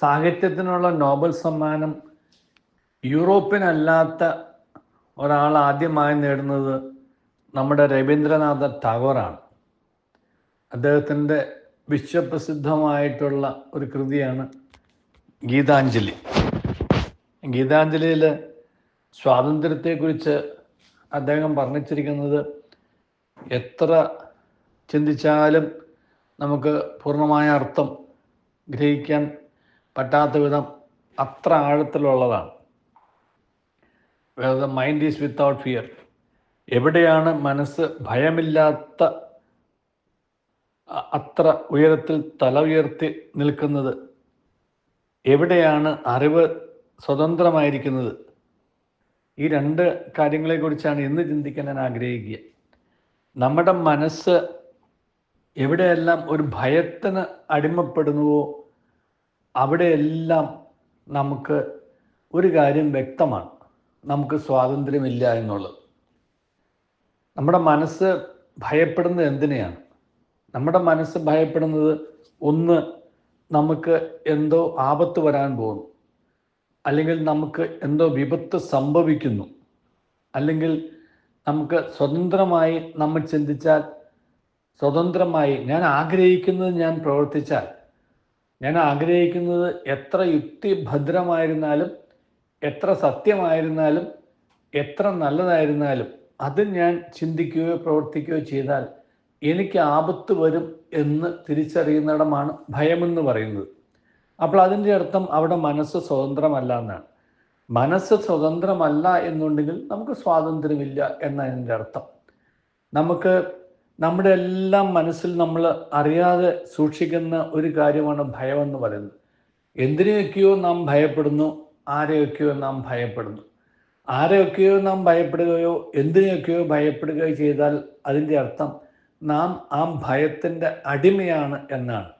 സാഹിത്യത്തിനുള്ള നോബൽ സമ്മാനം യൂറോപ്യനല്ലാത്ത ഒരാൾ ആദ്യമായി നേടുന്നത് നമ്മുടെ രവീന്ദ്രനാഥ ടാഗോറാണ്. അദ്ദേഹത്തിന്റെ വിശ്വപ്രസിദ്ധമായിട്ടുള്ള ഒരു കൃതിയാണ് ഗീതാഞ്ജലി. ഗീതാഞ്ജലിയിൽ സ്വാതന്ത്ര്യത്തെക്കുറിച്ച് അദ്ദേഹം വർണിച്ചിരിക്കുന്നത് എത്ര ചിന്തിച്ചാലും നമുക്ക് പൂർണമായ അർത്ഥം ഗ്രഹിക്കാൻ പറ്റാത്ത വിധം അത്ര ആഴത്തിലുള്ളതാണ്. The mind is without fear എവിടെയാണ് മനസ്സ് ഭയമില്ലാത്ത അത്ര ഉയരത്തിൽ തല ഉയർത്തി നിൽക്കുന്നത്? എവിടെയാണ് അറിവ് സ്വതന്ത്രമായിരിക്കുന്നത്? ഈ രണ്ട് കാര്യങ്ങളെക്കുറിച്ചാണ് ഇന്ന് ചിന്തിക്കാൻ ഞാൻ ആഗ്രഹിക്കുക. നമ്മുടെ മനസ്സ് എവിടെയെല്ലാം ഒരു ഭയത്തിന് അടിമപ്പെടുന്നുവോ അവിടെയെല്ലാം നമുക്ക് ഒരു കാര്യം വ്യക്തമാണ്. നമുക്ക് സ്വാതന്ത്ര്യമില്ല എന്നുള്ളത്. നമ്മുടെ മനസ്സ് ഭയപ്പെടുന്നത് എന്തിനെയാണ്? നമ്മുടെ മനസ്സ് ഭയപ്പെടുന്നത് ഒന്ന് നമുക്ക് എന്തോ ആപത്ത് വരാൻ പോകുന്നു. അല്ലെങ്കിൽ നമുക്ക് എന്തോ വിപത്ത് സംഭവിക്കുന്നു. അല്ലെങ്കിൽ നമുക്ക് സ്വതന്ത്രമായി നമ്മൾ ചിന്തിച്ചാൽ സ്വതന്ത്രമായി ഞാൻ ആഗ്രഹിക്കുന്നത് ഞാൻ പ്രവർത്തിച്ചാൽ ഞാൻ ആഗ്രഹിക്കുന്നത് എത്ര യുക്തിഭദ്രമായിരുന്നാലും എത്ര സത്യമായിരുന്നാലും എത്ര നല്ലതായിരുന്നാലും അത് ഞാൻ ചിന്തിക്കുകയോ പ്രവർത്തിക്കുകയോ ചെയ്താൽ എനിക്ക് ആപത്ത് വരും എന്ന് തിരിച്ചറിയുന്നിടമാണ് ഭയമെന്ന് പറയുന്നത്. അപ്പോൾ അതിന്റെ അർത്ഥം അവിടെ മനസ്സ് സ്വതന്ത്രമല്ല എന്നാണ്. മനസ്സ് സ്വതന്ത്രമല്ല എന്നുണ്ടെങ്കിൽ നമുക്ക് സ്വാതന്ത്ര്യമില്ല എന്നതിന്റെ അർത്ഥം. നമുക്ക് നമ്മുടെ എല്ലാം മനസ്സിൽ നമ്മൾ അറിയാതെ സൂക്ഷിക്കുന്ന ഒരു കാര്യമാണ് ഭയം എന്ന് പറയുന്നത്. എന്തിനെയൊക്കെയോ നാം ഭയപ്പെടുന്നു ആരെയൊക്കെയോ നാം ഭയപ്പെടുന്നു. ആരെയൊക്കെയോ നാം ഭയപ്പെടുകയോ എന്തിനെയൊക്കെയോ ഭയപ്പെടുകയോ ചെയ്താൽ അതിന്റെ അർത്ഥം നാം ആ ഭയത്തിന്റെ അടിമയാണ് എന്നാണ്.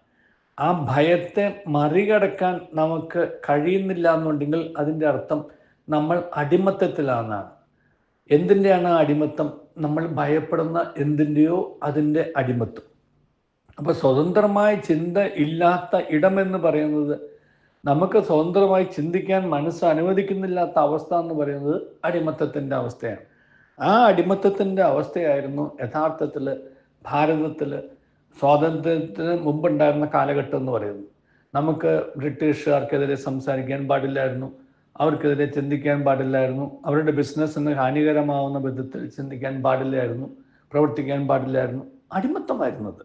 ആ ഭയത്തെ മറികടക്കാൻ നമുക്ക് കഴിയുന്നില്ല എന്നുണ്ടെങ്കിൽ അതിന്റെ അർത്ഥം നമ്മൾ അടിമത്തത്തിലാണെന്നാണ്. എന്തിന്റെയാണ് അടിമത്തം? നമ്മൾ ഭയപ്പെടുന്ന എന്തിന്റെയോ അതിന്റെ അടിമത്വം അപ്പോൾ സ്വതന്ത്രമായ ചിന്ത ഇല്ലാത്ത ഇടമെന്ന് പറയുന്നത് നമുക്ക് സ്വതന്ത്രമായി ചിന്തിക്കാൻ മനസ്സ് അനുവദിക്കുന്നില്ലാത്ത അവസ്ഥ എന്ന് പറയുന്നത് അടിമത്തത്തിന്റെ അവസ്ഥയാണ്. ആ അടിമത്തത്തിന്റെ അവസ്ഥയായിരുന്നു യഥാർത്ഥത്തിൽ ഭാരതത്തിൽ സ്വാതന്ത്ര്യത്തിന് മുമ്പുണ്ടായിരുന്ന കാലഘട്ടം എന്ന് പറയുന്നത്. നമുക്ക് ബ്രിട്ടീഷുകാർക്കെതിരെ സംസാരിക്കാൻ പാടില്ലായിരുന്നു. അവർക്കെതിരെ ചിന്തിക്കാൻ പാടില്ലായിരുന്നു. അവരുടെ ബിസിനസ്സിന് ഹാനികരമാവുന്ന വിധത്തിൽ ചിന്തിക്കാൻ പാടില്ലായിരുന്നു. പ്രവർത്തിക്കാൻ പാടില്ലായിരുന്നു. അടിമത്തമായിരുന്നത്.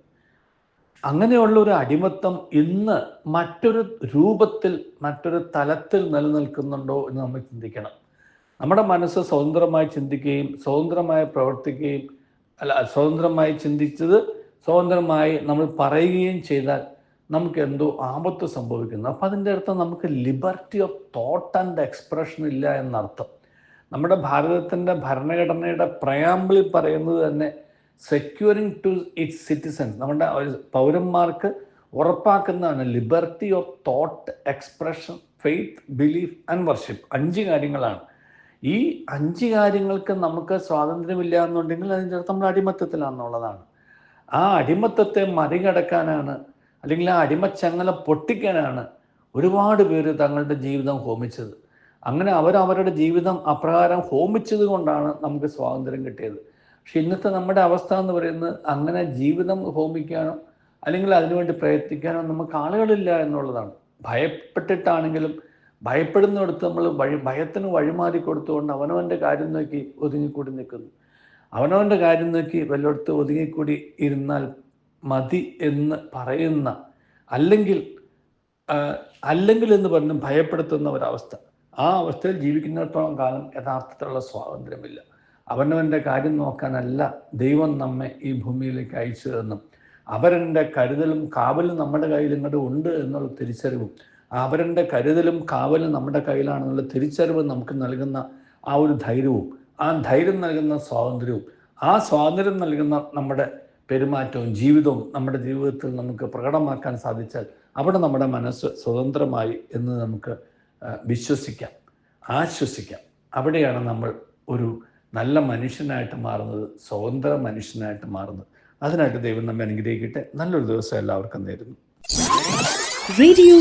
അങ്ങനെയുള്ള ഒരു അടിമത്തം ഇന്ന് മറ്റൊരു രൂപത്തിൽ മറ്റൊരു തലത്തിൽ നിലനിൽക്കുന്നുണ്ടോ എന്ന് നമ്മൾ ചിന്തിക്കണം. നമ്മുടെ മനസ്സ് സ്വതന്ത്രമായി ചിന്തിക്കുകയും സ്വതന്ത്രമായി പ്രവർത്തിക്കുകയും അല്ല സ്വതന്ത്രമായി ചിന്തിച്ചത് സ്വതന്ത്രമായി നമ്മൾ പറയുകയും ചെയ്താൽ നമുക്ക് എന്തോ ആപത്ത് സംഭവിക്കുന്നു. അപ്പം അതിന്റെ അർത്ഥം നമുക്ക് liberty of thought and expression ഇല്ല എന്നർത്ഥം. നമ്മുടെ ഭാരതത്തിന്റെ ഭരണഘടനയുടെ പ്രയാമ്പിളിൽ പറയുന്നത് തന്നെ സെക്യൂരിങ് ടു ഇറ്റ്സ് സിറ്റിസൺസ് നമ്മുടെ പൗരന്മാർക്ക് ഉറപ്പാക്കുന്നതാണ് liberty of thought expression faith belief and worship അഞ്ച് കാര്യങ്ങളാണ്. ഈ അഞ്ച് കാര്യങ്ങൾക്ക് നമുക്ക് സ്വാതന്ത്ര്യമില്ല എന്നുണ്ടെങ്കിൽ അതിന്റെ അർത്ഥം നമ്മൾ അടിമത്തത്തിലാണെന്നുള്ളതാണ്. ആ അടിമത്തത്തെ മറികടക്കാനാണ് അല്ലെങ്കിൽ ആ അടിമച്ചങ്ങല പൊട്ടിക്കാനാണ് ഒരുപാട് പേര് തങ്ങളുടെ ജീവിതം ഹോമിച്ചത്. അങ്ങനെ അവർ അവരുടെ ജീവിതം അപ്രകാരം ഹോമിച്ചത് കൊണ്ടാണ് നമുക്ക് സ്വാതന്ത്ര്യം കിട്ടിയത്. പക്ഷെ ഇന്നത്തെ നമ്മുടെ അവസ്ഥ എന്ന് പറയുന്നത് അങ്ങനെ ജീവിതം ഹോമിക്കാനോ അല്ലെങ്കിൽ അതിനുവേണ്ടി പ്രയത്നിക്കാനോ നമുക്ക് ആളുകളില്ല എന്നുള്ളതാണ്. ഭയപ്പെട്ടിട്ടാണെങ്കിലും ഭയപ്പെടുന്നിടത്ത് നമ്മൾ വഴി ഭയത്തിന് വഴിമാറി കൊടുത്തുകൊണ്ട് അവനവന്റെ കാര്യം നോക്കി ഒതുങ്ങിക്കൂടി നിൽക്കുന്നു. അവനവന്റെ കാര്യം നോക്കി വല്ലയിടത്ത് ഒതുങ്ങിക്കൂടി ഇരുന്നാൽ മതി എന്ന് പറയുന്ന അല്ലെങ്കിൽ അല്ലെങ്കിൽ എന്ന് പറഞ്ഞ് ഭയപ്പെടുത്തുന്ന ഒരവസ്ഥ. ആ അവസ്ഥയിൽ ജീവിക്കുന്നിടത്തോളം കാലം യഥാർത്ഥത്തിലുള്ള സ്വാതന്ത്ര്യമില്ല. അവനവന്റെ കാര്യം നോക്കാനല്ല ദൈവം നമ്മെ ഈ ഭൂമിയിലേക്ക് അയച്ചതെന്നും അവരന്റെ കരുതലും കാവലും നമ്മുടെ കയ്യിൽ ഇങ്ങോട്ട് ഉണ്ട് എന്നുള്ള തിരിച്ചറിവും അവരന്റെ കരുതലും കാവലും നമ്മുടെ കയ്യിലാണെന്നുള്ള തിരിച്ചറിവ് നമുക്ക് നൽകുന്ന ആ ഒരു ധൈര്യവും ആ ധൈര്യം നൽകുന്ന സ്വാതന്ത്ര്യവും ആ സ്വാതന്ത്ര്യം നൽകുന്ന നമ്മുടെ പെരുമാറ്റവും ജീവിതവും നമ്മുടെ ജീവിതത്തിൽ നമുക്ക് പ്രകടമാക്കാൻ സാധിച്ചാൽ അവിടെ നമ്മുടെ മനസ്സ് സ്വതന്ത്രമായി എന്ന് നമുക്ക് വിശ്വസിക്കാം ആശ്വസിക്കാം. അവിടെയാണ് നമ്മൾ ഒരു നല്ല മനുഷ്യനായിട്ട് മാറുന്നത് സ്വതന്ത്ര മനുഷ്യനായിട്ട് മാറുന്നത്. അതിനായിട്ട് ദൈവം നമ്മെ അനുഗ്രഹിക്കട്ടെ. നല്ലൊരു ദിവസം എല്ലാവർക്കും നേരുന്നു. റേഡിയോ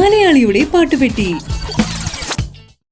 മലയാളിയുടെ പാട്ടുപെട്ടി.